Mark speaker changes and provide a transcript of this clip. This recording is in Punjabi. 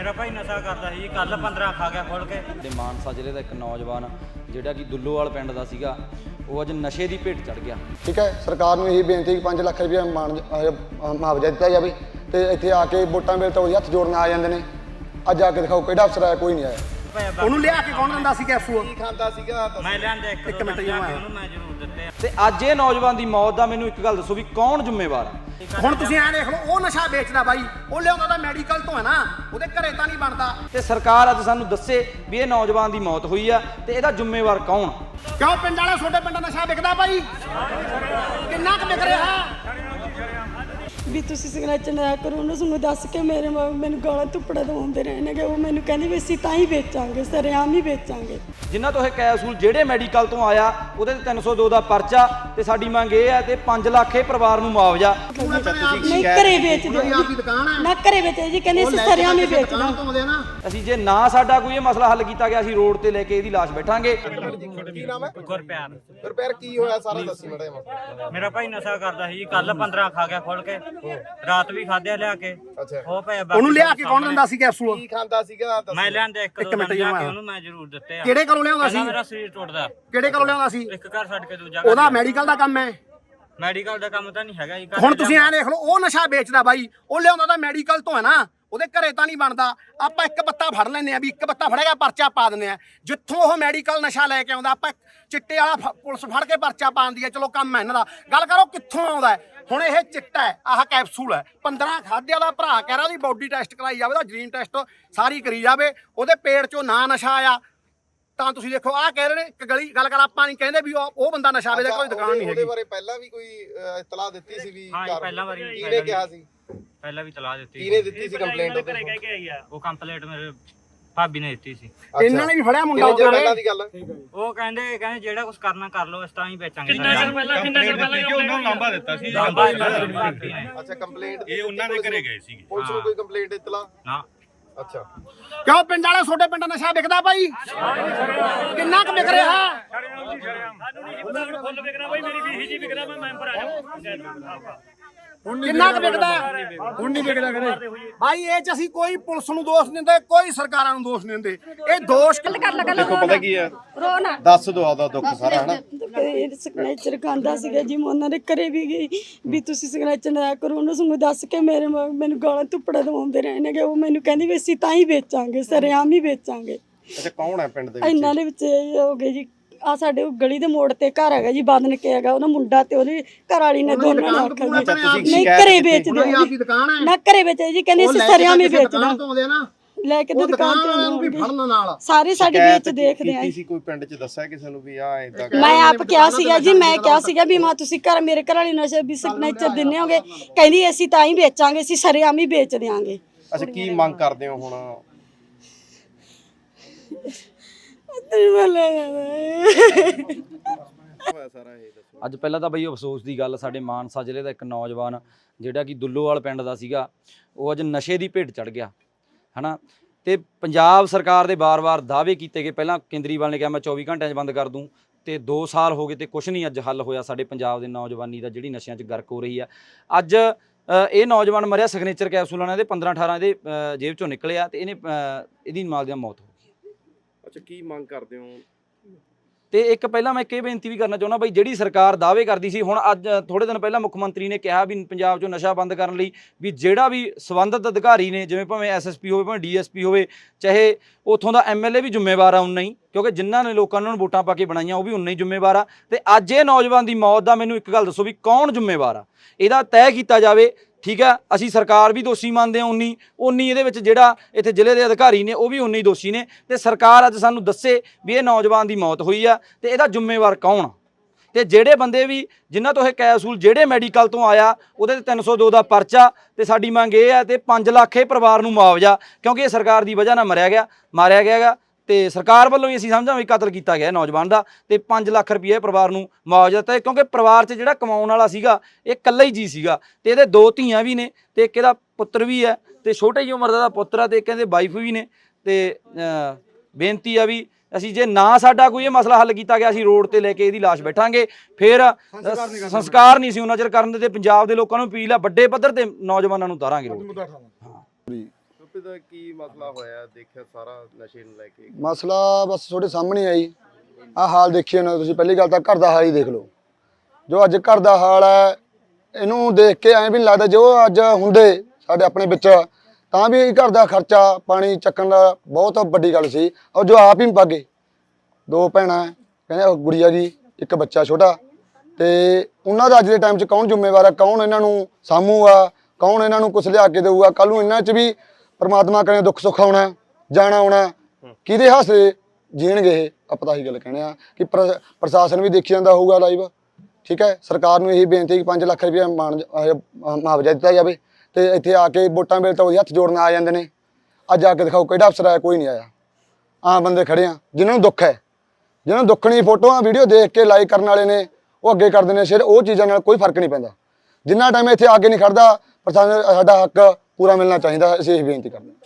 Speaker 1: ਮੇਰਾ ਭਾਈ ਨਸ਼ਾ ਕਰਦਾ ਸੀ ਕੱਲ 15 ਖਾ ਗਿਆ ਖੋਲ ਕੇ।
Speaker 2: ਤੇ ਮਾਨਸਾ ਜ਼ਿਲ੍ਹੇ ਦਾ ਇੱਕ ਨੌਜਵਾਨ ਜਿਹੜਾ ਕਿ ਦੁੱਲੋਵਾਲ ਪਿੰਡ ਦਾ ਸੀਗਾ ਉਹ ਅੱਜ ਨਸ਼ੇ ਦੀ ਭੇਟ ਚੜ ਗਿਆ।
Speaker 3: ਠੀਕ ਹੈ ਸਰਕਾਰ ਨੂੰ ਇਹੀ ਬੇਨਤੀ ਕਿ 5 ਲੱਖ ਰੁਪਏ ਮੁਆਵਜ਼ਾ ਦਿੱਤਾ ਜਾਵੇ ਤੇ ਇੱਥੇ ਆ ਕੇ ਵੋਟਾਂ ਵੇਲੇ ਤਾਂ ਹੱਥ ਜੋੜਨ ਆ ਜਾਂਦੇ ਨੇ। ਅੱਜ ਆ ਕੇ ਦਿਖਾਓ ਕਿਹੜਾ ਅਫਸਰ ਆਇਆ ਕੋਈ ਨਹੀਂ ਆਇਆ।
Speaker 4: ਉਹਨੂੰ ਲਿਆ ਕੇ ਕੌਣ ਦਿੰਦਾ ਸੀ ਕੈਪਸੂਲ
Speaker 1: ਮੈਂ ਲਿਆਂਦੇ ਇੱਕ ਦੋ
Speaker 4: ਮਿੰਟ ਜੀ
Speaker 1: ਕੇ ਉਹਨੂੰ ਮੈਂ ਜ਼ਰੂਰ ਦਿੱਤੇ ਆ।
Speaker 2: ਤੇ ਅੱਜ ਇਹ ਨੌਜਵਾਨ ਦੀ ਮੌਤ ਦਾ ਮੈਨੂੰ ਇੱਕ ਗੱਲ ਦੱਸੋ ਵੀ ਕੌਣ ਜ਼ਿੰਮੇਵਾਰ ਹੈ
Speaker 4: ਹੁਣ ਤੁਸੀਂ ਐ ਦੇਖ ਲਓ ਉਹ ਨਸ਼ਾ ਵੇਚਦਾ ਬਾਈ। ਉਹ ਲਿਆਉਂਦਾ ਤਾਂ ਮੈਡੀਕਲ ਤੋਂ ਹੈ ਨਾ। ਉਹਦੇ ਘਰੇ ਤਾਂ ਨਹੀਂ ਬਣਦਾ।
Speaker 2: ਤੇ ਸਰਕਾਰ ਅੱਜ ਸਾਨੂੰ ਦੱਸੇ ਵੀ ਇਹ ਨੌਜਵਾਨ ਦੀ ਮੌਤ ਹੋਈ ਆ ਤੇ ਇਹਦਾ ਜ਼ਿੰਮੇਵਾਰ ਕੌਣ?
Speaker 4: ਕਿਉਂ ਪਿੰਡ ਵਾਲੇ ਛੋਟੇ ਪਿੰਡ ਨਸ਼ਾ ਵਿਕਦਾ ਬਾਈ? ਕਿੰਨਾ ਕੁ ਵਿਕ ਰਿਹਾ?
Speaker 5: ਵੀ ਤੁਸੀਂ ਸਿਗਨੇਚਰ ਨਾ ਕਰੋ ਉਹਨੂੰ ਸਾਨੂੰ ਦੱਸ ਕੇ ਮੇਰੇ ਮ- ਮੈਨੂੰ ਗਾਲਾਂ ਧੁੱਪੜਾ ਦਵਾਉਂਦੇ ਰਹਿਣਗੇ। ਉਹ ਮੈਨੂੰ ਕਹਿੰਦੇ ਵੀ ਅਸੀਂ ਤਾਂ ਹੀ ਵੇਚਾਂਗੇ ਸਰੇਆਮ ਹੀ ਵੇਚਾਂਗੇ।
Speaker 2: ਜਿਨ੍ਹਾਂ ਤੋਂ ਇਹ ਕੈਪਸੂਲ ਜਿਹੜੇ ਮੈਡੀਕਲ ਤੋਂ ਆਇਆ ਉਹਦੇ ਤੇ 302 ਦਾ ਪਰਚਾ ਤੇ ਸਾਡੀ ਮੰਗ ਇਹ ਹੈ ਤੇ 5 ਲੱਖ ਇਹ ਪਰਿਵਾਰ ਨੂੰ ਮੁਆਵਜ਼ਾ।
Speaker 5: ਨਹੀਂ ਘਰੇ
Speaker 4: ਆਪਦੀ ਦੁਕਾਨ ਹੈ।
Speaker 5: ਨਾ ਘਰੇ ਵੇਚਦੇ ਜੀ ਕਹਿੰਦੇ ਅਸੀਂ ਸਰੇਆਮ ਹੀ
Speaker 4: ਆਉਂਦੇ ਨਾ।
Speaker 2: ਅਸੀਂ ਜੇ ਨਾ ਸਾਡਾ ਕੋਈ ਇਹ ਮਸਲਾ ਹੱਲ ਕੀਤਾ ਗਿਆ ਅਸੀਂ ਰੋਡ ਤੇ ਲੈ ਕੇ ਇਹਦੀ ਲਾਸ਼ ਬੈਠਾਂਗੇ।
Speaker 1: ਗੁਰਪਿਆਰ।
Speaker 6: ਰਿਪੇਅਰ ਕੀ ਹੋਇਆ ਸਾਰਾ ਦੱਸੀ ਮੜਾ
Speaker 1: ਮੇਰਾ ਭਾਈ ਨਸ਼ਾ ਕਰਦਾ ਸੀ ਕੱਲ 15 ਖਾ ਗਿਆ ਖੋਲ ਕੇ। ਰਾਤ ਵੀ ਖਾਧਿਆ ਲਿਆ ਕੇ।
Speaker 6: ਅੱਛਾ।
Speaker 1: ਉਹ ਭਾਈ
Speaker 4: ਉਹਨੂੰ ਲਿਆ ਕੇ ਕੌਣ ਦਿੰਦਾ ਸੀ ਕੈਪਸੂਲ
Speaker 6: ਕੀ ਖਾਂਦਾ ਸੀਗਾ? ਦੱਸੋ।
Speaker 1: ਮੈਂ ਲਿਆਂਦੇ ਇੱਕ ਦੋ
Speaker 4: ਇੱਕ ਮਿੰਟ
Speaker 1: ਲਿਆ
Speaker 4: ਜੀ
Speaker 1: ਕੇ
Speaker 4: ਮੈਂ-
Speaker 1: ਉਹਨੂੰ ਮੈਂ ਜ਼ਰੂਰ ਦਿੱਤੇ ਆ।
Speaker 4: ਕਿਹੜੇ ਕੋਲੋਂ ਲਿਆਉਂਦਾ
Speaker 1: ਪਹਿਲਾਂ
Speaker 4: ਸੀ
Speaker 1: ਮੇਰਾ ਸਰੀਰ ਟੁੱਟਦਾ।
Speaker 4: ਕਿਹੜੇ ਕੋਲੋਂ ਲਿਆਉਂਦਾ ਸੀ?
Speaker 1: ਇੱਕ ਘਰ ਛੱਡ ਕੇ ਦੂਜਾ
Speaker 4: ਉਹਦਾ ਮੈਡੀਕਲ ਦਾ ਕੰਮ ਹੈ।
Speaker 1: ਮੈਡੀਕਲ ਦਾ ਕੰਮ ਤਾਂ ਨਹੀਂ ਹੈਗਾ ਜੀ ਘਰ
Speaker 4: ਹੁਣ ਤੁਸੀਂ ਐ ਦੇਖ ਲਓ ਉਹ ਨਸ਼ਾ ਵੇਚਦਾ ਬਾਈ। ਉਹ ਲਿਆਉਂਦਾ ਤਾਂ ਮੈਡੀਕਲ ਤੋਂ ਹੈ ਨਾ। ਉਹਦੇ ਘਰੇ ਤਾਂ ਨਹੀਂ ਬਣਦਾ। ਆਪਾਂ ਇੱਕ ਬੱਤਾ ਫੜ ਲੈਨੇ ਆ ਵੀ ਇੱਕ ਬੱਤਾ ਫੜੇਗਾ ਪਰਚਾ ਪਾ ਦਿੰਦੇ ਆ। ਜਿੱਥੋਂ ਉਹ ਮੈਡੀਕਲ ਨਸ਼ਾ ਲੈ ਕੇ ਆਉਂਦਾ ਆਪਾਂ ਚਿੱਟੇ ਵਾਲਾ ਫ- ਪੁਲਿਸ ਫੜ ਕੇ ਪਰਚਾ ਪਾਉਂਦੀ ਹੈ ਚਲੋ ਕੰਮ ਹੈ ਇਹਨਾਂ ਦਾ। ਗੱਲ ਕਰੋ ਕਿੱਥੋਂ ਆਉਂਦਾ ਹੈ? ਹੁਣ ਇਹ ਚਿੱਟਾ ਹੈ ਆਹ ਕੈਪਸੂਲ ਹੈ। 15 ਖਾਦਿਆ ਦਾ ਭਰਾ ਕਹਿ ਰਿਹਾ ਉਹਦੀ ਬੋਡੀ ਟੈਸਟ ਕਰਾਈ ਜਾਵੇ ਉਹਦਾ ਜੀਨ ਟੈਸਟ ਸਾਰੀ ਕਰੀ ਜਾਵੇ ਉਹਦੇ ਪੇਟ ਚੋਂ ਨਾ ਨਸ਼ਾ ਆਇਆ। ਤਾਂ ਤੁਸੀਂ ਦੇਖੋ ਆਹ ਕਹਿ ਰਹੇ ਨੇ ਇੱਕ ਗਲੀ ਗੱਲ ਕਰ ਆਪਾਂ ਨਹੀਂ ਕਹਿੰਦੇ ਵੀ ਉਹ ਉਹ ਬੰਦਾ ਨਸ਼ਾ ਵੇਚਦਾ ਕੋਈ ਦੁਕਾਨ ਨਹੀਂ
Speaker 6: ਉਹਦੇ
Speaker 4: ਹੈਗੀ।
Speaker 6: ਬਾਰੇ ਪਹਿਲਾਂ ਵੀ ਕੋਈ ਇਤਲਾਹ ਦਿੱਤੀ ਸੀ ਵੀ
Speaker 1: ਹਾਂ ਜੀ, ਪਹਿਲਾਂ ਵਾਰੀ-
Speaker 6: ਕਿਹਨੇ
Speaker 1: ਪਹਿਲਾਂ
Speaker 6: ਕਿਹਾ ਸੀ?
Speaker 1: ਪਹਿਲਾਂ ਵੀ ਤਲਾਹ ਦਿੱਤੀ
Speaker 6: ਕਿਹਨੇ ਦਿੱਤੀ ਸੀ ਕੰਪਲੇਂਟ ਉਹਦੇ
Speaker 1: ਉਹ ਕੰਪਲੀਟ ਮੇਰੇ ਭਾਬੀ ਨੇ ਦਿੱਤੀ ਸੀ।
Speaker 4: ਇਹਨਾਂ ਨੇ ਵੀ ਫੜਿਆ ਮੁੰਡਾ
Speaker 6: ਕਿੰਨੇ ਚਿਰ
Speaker 4: ਉਹਦੇ
Speaker 6: ਪਹਿਲਾਂ ਦੀ ਗੱਲ।
Speaker 1: ਉਹ ਕਹਿੰਦੇ ਕਹਿੰਦੇ ਜਿਹੜਾ ਕੁਝ ਕਰਨਾ ਕਰ ਲਓ ਇਸ ਤਾਂ ਹੀ ਵੇਚਾਂਗੇ
Speaker 7: ਕਿੰਨਾ ਚਿਰ ਪਹਿਲਾਂ ਕਿੰਨਾ ਚਿਰ ਪਹਿਲਾਂ ਉਹਨਾਂ ਨੂੰ ਲਾਂਬਾ ਦਿੱਤਾ ਸੀ।
Speaker 1: ਨੇ।
Speaker 6: ਅੱਛਾ ਕੰਪਲੇਂਟ
Speaker 7: ਇਹ ਉਹਨਾਂ ਦੇ ਘਰੇ ਗਏ ਸੀਗੇ।
Speaker 6: ਪੁਲਿਸ ਨੂੰ ਕੋਈ ਕੰਪਲੇਂਟ ਇਤਲਾਹ
Speaker 1: ਨਾ।
Speaker 6: ਅੱਛਾ।
Speaker 4: ਕਿਉਂ ਪਿੰਡ ਵਾਲੇ ਛੋਟੇ ਪਿੰਡ ਨਸ਼ਾ ਵਿਕਦਾ ਬਾਈ ਕਿੰਨਾ ਕੁ ਵਿਕ ਰਿਹਾ?
Speaker 7: ਫੁੱਲ ਵਿਕਣਾ ਬਾਈ ਮੇਰੀ ਵੀ ਜੀ ਵਿਕਣਾ ਮੈਂ ਮੈਂਬਰ ਆ ਜਾਵਾਂ
Speaker 4: ਕਿੰਨਾ ਕੁ ਵਿਕਦਾ? ਹੁਣ ਨਹੀਂ ਵਿਕਦਾ ਕਦੇ। ਬਾਈ ਇਹ ਚ ਅਸੀਂ ਕੋਈ ਪੁਲਿਸ ਨੂੰ ਦੋਸ਼ ਨਹੀਂ ਦਿੰਦੇ ਕੋਈ ਸਰਕਾਰਾਂ ਨੂੰ ਦੋਸ਼ ਨਹੀਂ ਦਿੰਦੇ। ਇਹ ਦੋਸ਼
Speaker 6: ਦੇਖੋ ਪਤਾ ਕੀ ਹੈ?
Speaker 5: ਰੋ ਨਾ
Speaker 6: ਦੱਸ ਦੋ ਆਦਾ ਦੁੱਖ ਸਾਰਾ ਹਨਾ?
Speaker 5: ਸਿਗਨੇਚਰ ਖਾਂਦਾ ਸੀਗਾ ਜੀ ਮੈਂ ਉਹਨਾਂ ਦੇ ਘਰੇ ਵੀ ਗਈ ਵੀ ਤੁਸੀਂ ਸਿਗਨੇਚਰ ਨਾ ਕਰੋ ਉਹਨੂੰ ਸਾਨੂੰ ਦੱਸ ਕੇ ਮੇਰੇ ਮ- ਮੈਨੂੰ ਗਾਲਾਂ ਧੁੱਪੜਾ ਦਵਾਉਂਦੇ ਰਹਿਣਗੇ ਉਹ ਮੈਨੂੰ ਕਹਿੰਦੇ ਵੀ ਅਸੀਂ ਤਾਂ ਹੀ ਵੇਚਾਂਗੇ ਸਰੇਆਮ ਹੀ ਵੇਚਾਂਗੇ।
Speaker 6: ਅੱਛਾ ਕੌਣ ਹੈ ਪਿੰਡ ਦੇ ਵਿੱਚ?
Speaker 5: ਇਹਨਾਂ ਦੇ ਵਿੱਚ ਇਹ ਹੋ ਗਏ ਜੀ ਆ ਸਾਡੇ ਗਲੀ ਦੇ ਮੋੜ ਤੇ ਘਰ ਹੈਗਾ ਜੀ ਬਾਦਨ ਕੇ ਹੈਗਾ ਉਹਦਾ ਮੁੰਡਾ ਤੇ ਉਹਦੀ ਘਰ ਵਾਲੀ ਨੇ ਦੋਨਾਂ ਨੇ ਆਖਿਆ ਜੀ। ਨਹੀਂ ਘਰੇ ਵੇਚਦੇ ਆ
Speaker 4: ਆਪਦੀ ਦੁਕਾਨ ਹੈ।
Speaker 5: ਨਾ ਘਰੇ ਵੇਚਦੇ ਜੀ ਕਹਿੰਦੇ ਅਸੀਂ ਹੀ
Speaker 4: ਕਿਸੇ
Speaker 5: ਵੇਚਣਾ
Speaker 4: ਦੁਕਾਨ ਤੋਂ ਆਉਂਦੇ ਆ ਨਾ
Speaker 5: ਲੈ ਕੇ
Speaker 4: ਉਹ
Speaker 5: ਤੇ ਦੁਕਾਨ
Speaker 4: ਦੁਕਾਨ
Speaker 5: ਤੇ
Speaker 4: ਵਾਲਿਆਂ ਨੂੰ ਵੀ
Speaker 5: ਆਉਣਗੇ।
Speaker 4: ਫੜਨ ਨਾਲ।
Speaker 5: ਸਾਰੇ ਸਾਡੀ
Speaker 6: ਸ਼ਿਕਾਇਤ
Speaker 5: ਵੇਚ ਦੇਖਦੇ ਆ
Speaker 6: ਕੀਤੀ ਸੀ ਕੋਈ ਪਿੰਡ 'ਚ ਦੱਸਿਆ ਕਿਸੇ ਨੂੰ ਵੀ ਆ ਇਦਾਂ
Speaker 5: ਮੈਂ ਆਪ ਕਿਹਾ ਸੀਗਾ ਜੀ ਮੈਂ ਕਿਹਾ ਸੀਗਾ ਵੀ ਮਾਂ ਤੁਸੀਂ ਘਰ ਮੇਰੇ ਘਰ ਵਾਲੀ ਨਸ਼ੇ ਵੀ ਸਿਗਨੇਚਰ ਦਿੰਨੇ ਹੋਗੇ। ਕਹਿੰਦੀ ਅਸੀਂ ਤਾਂ ਹੀ ਵੇਚਾਂਗੇ ਅਸੀਂ ਸਰੇਆਮ ਹੀ ਵੇਚ ਦਿਆਂਗੇ।
Speaker 6: ਅੱਛਾ ਕੀ ਮੰਗ ਕਰਦੇ ਹੋ ਹੁਣ? ਹੋਇਆ ਸਾਰਾ ਇਹ ਦੱਸੋ
Speaker 2: ਅੱਜ ਪਹਿਲਾਂ ਤਾਂ ਬਈ ਅਫਸੋਸ ਦੀ ਗੱਲ ਸਾਡੇ ਮਾਨਸਾ ਜ਼ਿਲ੍ਹੇ ਦਾ ਇੱਕ ਨੌਜਵਾਨ ਜਿਹੜਾ ਕਿ ਦੁੱਲੋਵਾਲ ਪਿੰਡ ਦਾ ਸੀਗਾ ਉਹ ਅੱਜ ਨਸ਼ੇ ਦੀ ਭੇਟ ਚੜ ਗਿਆ ਹਨਾ? ਤੇ ਪੰਜਾਬ ਸਰਕਾਰ ਦੇ ਵਾਰ-ਵਾਰ ਦਾਅਵੇ ਕੀਤੇ ਗਏ ਪਹਿਲਾਂ ਕੇਂਦਰੀਵਾਲ ਨੇ ਕਿਹਾ ਮੈਂ 24 ਘੰਟਿਆਂ 'ਚ ਬੰਦ ਕਰ ਦੂੰ ਤੇ 2 ਸਾਲ ਹੋ ਗਏ ਤੇ ਕੁਝ ਨਹੀਂ ਅੱਜ ਹੱਲ ਹੋਇਆ ਸਾਡੇ ਪੰਜਾਬ ਦੇ ਨੌਜਵਾਨੀ ਦਾ ਜਿਹੜੀ ਨਸ਼ਿਆਂ 'ਚ ਗਰਕ ਹੋ ਰਹੀ ਆ। ਅੱਜ ਅ, ਇਹ ਨੌਜਵਾਨ ਮਰਿਆ ਸਿਗਨੇਚਰ ਕੈਪਸੂਲਾਂ ਨਾਲ ਇਹਦੇ 15 18 ਇਹਦੇ ਅ, ਜੇਬ 'ਚੋਂ ਨਿਕਲਿਆ ਤੇ ਇਹਨੇ ਅ, ਇਹਦੀ ਨਾਲ ਦੀ ਨਾਲ ਮੌਤ ਹੋ ਗਈ
Speaker 6: ਅੱਛਾ, ਕੀ ਮੰਗ ਕਰਦੇ ਹੋ?
Speaker 2: ਤੇ ਇੱਕ ਪਹਿਲਾਂ ਮੈਂ ਇੱਕ ਇਹ ਬੇਨਤੀ ਵੀ ਕਰਨਾ ਚਾਹੁੰਦਾ ਬਈ ਜਿਹੜੀ ਸਰਕਾਰ ਦਾਅਵੇ ਕਰਦੀ ਸੀ, ਹੁਣ ਅੱਜ ਥੋੜੇ ਦਿਨ ਪਹਿਲਾਂ ਮੁੱਖ ਮੰਤਰੀ ਨੇ ਕਿਹਾ ਵੀ ਪੰਜਾਬ 'ਚੋਂ ਨਸ਼ਾ ਬੰਦ ਕਰਨ ਲਈ ਵੀ ਜਿਹੜਾ ਵੀ ਸਬੰਧਤ ਅਧਿਕਾਰੀ ਨੇ, ਜਿਵੇਂ ਭਾਵੇਂ ਐਸਐਸਪੀ ਹੋਵੇ, ਭਾਵੇਂ ਡੀਐਸਪੀ ਹੋਵੇ, ਚਾਹੇ ਉਥੋਂ ਦਾ ਐਮਐਲਏ ਵੀ ਜ਼ਿੰਮੇਵਾਰ ਆ ਉਨਾ ਹੀ, ਕਿਉਂਕਿ ਜਿਨ੍ਹਾਂ ਨੇ ਲੋਕਾਂ ਨੂੰ ਵੋਟਾਂ ਪਾ ਕੇ ਬਣਾਈਆਂ, ਉਹ ਵੀ ਉਨਾ ਹੀ ਜ਼ਿੰਮੇਵਾਰ ਆ। ਤੇ ਅੱਜ ਇਹ ਨੌਜਵਾਨ ਦੀ ਮੌਤ ਦਾ ਮੈਨੂੰ ਇੱਕ ਗੱਲ ਦੱਸੋ ਵੀ ਕੌਣ ਜ਼ਿੰਮੇਵਾਰ ਆ? ਇਹਦਾ ਤੈਅ ਕੀਤਾ ਜਾਵੇ ਠੀਕ ਹੈ? ਅਸੀਂ ਸਰਕਾਰ ਵੀ ਦੋਸ਼ੀ ਮੰਨਦੇ ਹਾਂ ਉਨੀ ਉਨੀ ਇਹਦੇ ਵਿੱਚ ਜਿਹੜਾ ਇੱਥੇ ਜ਼ਿਲ੍ਹੇ ਦੇ ਅਧਿਕਾਰੀ ਨੇ, ਉਹ ਵੀ ਉਨੀ ਦੋਸ਼ੀ ਨੇ ਤੇ ਸਰਕਾਰ ਅੱਜ ਸਾਨੂੰ ਦੱਸੇ ਵੀ ਇਹ ਨੌਜਵਾਨ ਦੀ ਮੌਤ ਹੋਈ ਆ ਤੇ ਇਹਦਾ ਜ਼ਿੰਮੇਵਾਰ ਕੌਣ? ਆ ਤੇ ਜਿਹੜੇ ਬੰਦੇ ਵੀ ਜਿਨ੍ਹਾਂ ਤੋਂ ਇਹ ਕੈਪਸੂਲ ਜਿਹੜੇ ਮੈਡੀਕਲ ਤੋਂ ਆਇਆ, ਉਹਦੇ ਤੇ 302 ਦਾ ਪਰਚਾ ਤੇ ਸਾਡੀ ਮੰਗ ਇਹ ਹੈ ਤੇ 5 ਲੱਖ ਇਹ ਪਰਿਵਾਰ ਨੂੰ ਮੁਆਵਜ਼ਾ ਕਿਉਂਕਿ ਇਹ ਸਰਕਾਰ ਦੀ ਵਜ੍ਹਾ ਨਾਲ ਮਰਿਆ ਗਿਆ, ਮਾਰਿਆ ਗਿਆ ਗਾ ਤੇ ਸਰਕਾਰ ਵੱਲੋਂ ਵੀ ਅਸੀਂ ਸਮਝਾਂ ਵੀ ਕਤਲ ਕੀਤਾ ਗਿਆ ਨੌਜਵਾਨ ਦਾ ਤੇ 5 ਲੱਖ ਰੁਪਏ ਪਰਿਵਾਰ ਨੂੰ ਮੁਆਵਜ਼ਾ ਦਿੱਤਾ ਹੈ ਕਿਉਂਕਿ ਪਰਿਵਾਰ 'ਚ ਜਿਹੜਾ ਕਮਾਉਣ ਵਾਲਾ ਸੀਗਾ ਇਹ ਇਕੱਲਾ ਹੀ ਜੀ ਸੀਗਾ ਤੇ ਇਹਦੇ ਦੋ ਧੀਆਂ ਵੀ ਨੇ ਤੇ ਇੱਕ ਇਹਦਾ ਪੁੱਤਰ ਵੀ ਹੈ ਤੇ ਛੋਟੇ ਜਿਹੀ ਉਮਰ ਦਾ ਪੁੱਤਰ ਆ ਤੇ ਇੱਕ ਇਹਦੇ ਵਾਈਫ ਵੀ ਨੇ ਤੇ ਬੇਨਤੀ ਆ ਵੀ ਅਸੀਂ ਜੇ ਨਾ ਸਾਡਾ ਕੋਈ ਇਹ ਮਸਲਾ ਹੱਲ ਕੀਤਾ ਗਿਆ ਅਸੀਂ ਰੋਡ ਤੇ ਲੈ ਕੇ ਇਹਦੀ ਲਾਸ਼ ਬੈਠਾਂਗੇ। ਫਿਰ ਸੰਸਕਾਰ ਨਹੀਂ ਸੀ ਉਹਨਾਂ ਚਿਰ ਕਰਨ ਦੇ ਤੇ ਪੰਜਾਬ ਦੇ ਲੋਕਾਂ ਨੂੰ ਅਪੀਲ ਆ ਵੱਡੇ ਪੱਧਰ ਤੇ ਨੌਜਵਾਨਾਂ ਨੂੰ ਉਤਾਰਾਂਗੇ ਰੋਡ ਤੇ।
Speaker 6: ਦਾ ਕੀ ਮਸਲਾ ਹੋਇਆ? ਦੇਖਿਆ ਸਾਰਾ ਨਸ਼ੇ ਨੂੰ ਲੈ ਕੇ।
Speaker 3: ਮਸਲਾ ਬਸ ਤੁਹਾਡੇ ਸਾਹਮਣੇ ਆਈ ਆ ਹਾਲ ਦੇਖਿਓ ਨਾ, ਤੁਸੀਂ ਪਹਿਲੀ ਗੱਲ ਤਾਂ ਘਰ ਦਾ ਹਾਲ ਹੀ ਦੇਖ ਲਓ। ਜੋ ਅੱਜ ਘਰ ਦਾ ਹਾਲ ਹੈ, ਇਹਨੂੰ ਦੇਖ ਕੇ ਐਂ ਵੀ ਨਹੀਂ ਲੱਗਦਾ ਜੋ ਅੱਜ ਹੁੰਦੇ ਸਾਡੇ ਆਪਣੇ ਵਿੱਚ, ਤਾਂ ਵੀ ਘਰ ਦਾ ਖਰਚਾ ਪਾਣੀ ਚੱਕਣ ਦਾ ਬਹੁਤ ਵੱਡੀ ਗੱਲ ਸੀ। ਔਰ ਜੋ ਆਪ ਹੀ ਭਾਗੇ ਦੋ ਭੈਣਾਂ ਕਹਿੰਦੇ ਗੁੜੀਆ ਜੀ, ਇੱਕ ਬੱਚਾ ਛੋਟਾ। ਤੇ ਉਹਨਾਂ ਦਾ ਅੱਜ ਦੇ ਟਾਈਮ 'ਚ ਕੌਣ ਜ਼ਿੰਮੇਵਾਰ ਆ? ਕੌਣ ਇਹਨਾਂ ਨੂੰ ਸਾਂਭੂਗਾ? ਕੌਣ ਇਹਨਾਂ ਨੂੰ ਕੁਝ ਲਿਆ ਕੇ ਦੇਊਗਾ? ਕੱਲ ਨੂੰ ਇਹਨਾਂ 'ਚ ਵੀ ਪ੍ਰਮਾਤਮਾ ਕਰੇ ਦੁੱਖ ਸੁੱਖ ਆਉਣਾ ਜਾਣਾ ਆਉਣਾ ਕਿਹਦੇ ਹਾਸੇ ਜੀਣਗੇ ਇਹ? ਆਪਾਂ ਤਾਂ ਇਹੀ ਗੱਲ ਕਹਿੰਦੇ ਆ ਕਿ ਪ੍ਰ- ਪ੍ਰਸ਼ਾਸਨ ਵੀ ਦੇਖੀ ਜਾਂਦਾ ਹੋਊਗਾ ਲਾਈਵ ਠੀਕ ਹੈ? ਸਰਕਾਰ ਨੂੰ ਇਹੀ ਬੇਨਤੀ ਕਿ 5 ਲੱਖ ਰੁਪਏ ਮੁਆਵਜ਼ਾ ਦਿੱਤਾ ਜਾਵੇ ਤੇ ਇੱਥੇ ਆ ਕੇ ਵੋਟਾਂ ਵੇਲੇ ਤਾਂ ਉਹਦੇ ਹੱਥ ਜੋੜਨ ਆ ਜਾਂਦੇ ਨੇ। ਅੱਜ ਆ ਕੇ ਦਿਖਾਓ ਕਿਹੜਾ ਅਫਸਰ ਆਇਆ ਕੋਈ ਨਹੀਂ ਆਇਆ। ਆਮ ਬੰਦੇ ਖੜੇ ਆ ਜਿਨ੍ਹਾਂ ਨੂੰ ਦੁੱਖ ਹੈ। ਜਿਹਨਾਂ ਨੂੰ ਦੁੱਖਣੀ ਫੋਟੋਆਂ ਵੀਡੀਓ ਦੇਖ ਕੇ ਲਾਈਕ ਕਰਨ ਵਾਲੇ ਨੇ ਉਹ ਅੱਗੇ ਕਰਦੇ ਨੇ ਸਿਰ ਉਹ ਚੀਜ਼ਾਂ ਨਾਲ ਕੋਈ ਫ਼ਰਕ ਨਹੀਂ ਪੈਂਦਾ। ਜਿੰਨਾ ਟਾਈਮ ਇੱਥੇ ਆ ਕੇ ਨਹੀਂ ਖੜਦਾ ਪਰ ਸਾਨੂੰ ਸਾਡਾ ਹੱਕ ਪੂਰਾ ਮਿਲਣਾ ਚਾਹੀਦਾ ਅਸੀਂ ਇਹ ਬੇਨਤੀ ਕਰਦੇ ਹਾਂ।